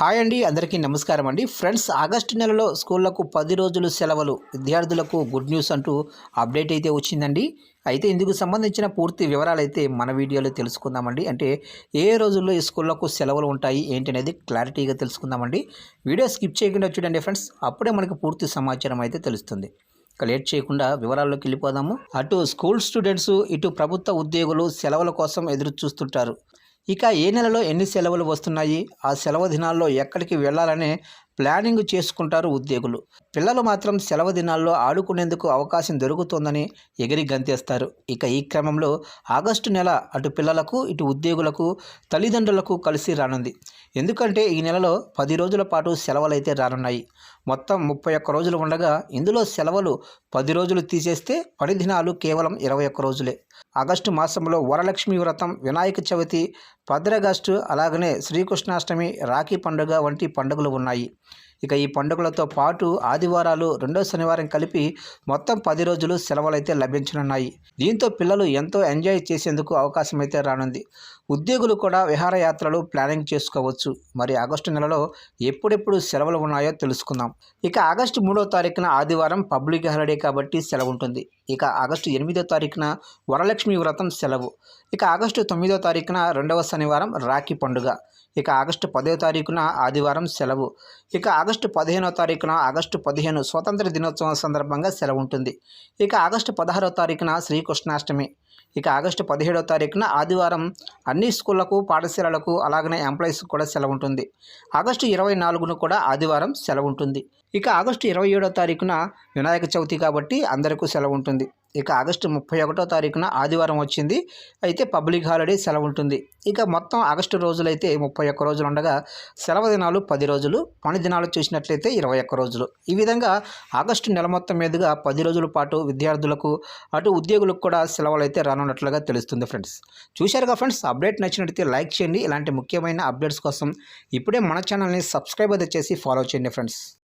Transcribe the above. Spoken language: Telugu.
హాయ్ అండి అందరికీ నమస్కారం అండి. ఫ్రెండ్స్ ఆగస్టు నెలలో స్కూళ్ళకు పది రోజులు సెలవులు. విద్యార్థులకు గుడ్ న్యూస్ అంటూ అప్డేట్ అయితే వచ్చిందండి. అయితే ఇందుకు సంబంధించిన పూర్తి వివరాలు అయితే మన వీడియోలో తెలుసుకుందామండి. అంటే ఏ రోజుల్లో ఈ స్కూళ్ళకు సెలవులు ఉంటాయి ఏంటి అనేది క్లారిటీగా తెలుసుకుందామండి. వీడియో స్కిప్ చేయకుండా చూడండి ఫ్రెండ్స్. అప్పుడే మనకు పూర్తి సమాచారం అయితే తెలుస్తుంది. లేట్ చేయకుండా వివరాల్లోకి వెళ్ళిపోదాము. అటు స్కూల్ స్టూడెంట్స్ ఇటు ప్రభుత్వ ఉద్యోగులు సెలవుల కోసం ఎదురు చూస్తుంటారు ఇక ఏ నెలలో ఎన్ని సెలవులు వస్తున్నాయి? ఆ సెలవు దినాల్లో ఎక్కడికి వెళ్ళాలనే ప్లానింగ్ చేసుకుంటారు ఉద్యోగులు. పిల్లలు మాత్రం సెలవు దినాల్లో ఆడుకునేందుకు అవకాశం దొరుకుతుందని ఎగిరి గంతేస్తారు. ఇక ఈ క్రమంలో ఆగస్టు నెల అటు పిల్లలకు ఇటు ఉద్యోగులకు తల్లిదండ్రులకు కలిసి రానుంది. ఎందుకంటే ఈ నెలలో పది రోజుల పాటు సెలవులైతే రానున్నాయి. మొత్తం ముప్పై ఒక్క రోజులు ఉండగా ఇందులో సెలవులు పది రోజులు తీసేస్తే పని దినాలు కేవలం ఇరవై ఒక్క రోజులే. ఆగస్టు మాసంలో వరలక్ష్మి వ్రతం వినాయక చవితి భద్రగాస్టు అలాగనే శ్రీకృష్ణాష్టమి రాఖీ పండుగ వంటి పండుగలు ఉన్నాయి. ఇక ఈ పండుగలతో పాటు ఆదివారాలు రెండో శనివారం కలిపి మొత్తం పది రోజులు సెలవులైతే లభించనున్నాయి. దీంతో పిల్లలు ఎంతో ఎంజాయ్ చేసేందుకు అవకాశం అయితే రానుంది. ఉద్యోగులు కూడా విహారయాత్రలు ప్లానింగ్ చేసుకోవచ్చు. మరి ఆగస్టు నెలలో ఎప్పుడెప్పుడు సెలవులు ఉన్నాయో తెలుసుకుందాం. ఇక ఆగస్టు మూడో తారీఖున ఆదివారం పబ్లిక్ హాలిడే కాబట్టి సెలవు ఉంటుంది ఇక ఆగస్టు ఎనిమిదో తారీఖున వరలక్ష్మి వ్రతం సెలవు. ఇక ఆగస్టు తొమ్మిదో తారీఖున రెండవ శనివారం రాఖీ పండుగ. ఇక ఆగస్టు పదో తారీఖున ఆదివారం సెలవు. ఇక ఆగస్టు పదిహేనో తారీఖున ఆగస్టు పదిహేను స్వతంత్ర దినోత్సవం సందర్భంగా సెలవు ఉంటుంది. ఇక ఆగస్టు పదహారో తారీఖున శ్రీకృష్ణాష్టమి. ఇక ఆగస్టు పదిహేడో తారీఖున ఆదివారం అన్ని స్కూళ్ళకు పాఠశాలలకు అలాగనే ఎంప్లాయీస్కి కూడా సెలవు ఉంటుంది. ఆగస్టు ఇరవై నాలుగున కూడా ఆదివారం సెలవు ఉంటుంది. ఇక ఆగస్టు ఇరవై ఏడో తారీఖున వినాయక చవితి కాబట్టి అందరికీ సెలవు ఉంటుంది. ఇక ఆగస్టు ముప్పై ఒకటో తారీఖున ఆదివారం వచ్చింది. అయితే పబ్లిక్ హాలిడే సెలవు ఉంటుంది ఇక మొత్తం ఆగస్టు రోజులైతే ముప్పై ఒక్క రోజులు ఉండగా సెలవు దినాలు పది రోజులు పని దినాలు చూసినట్లయితే ఇరవై ఒక్క రోజులు. ఈ విధంగా ఆగస్టు నెల మొత్తం మీదుగా పది రోజుల పాటు విద్యార్థులకు అటు ఉద్యోగులకు కూడా సెలవులు అయితే రానున్నట్లుగా తెలుస్తుంది ఫ్రెండ్స్. చూశారుగా ఫ్రెండ్స్ అప్డేట్ నచ్చినట్లయితే లైక్ చేయండి. ఇలాంటి ముఖ్యమైన అప్డేట్స్ కోసం ఇప్పుడే మన ఛానల్ని సబ్స్క్రైబ్ అయితే చేసి ఫాలో చేయండి ఫ్రెండ్స్.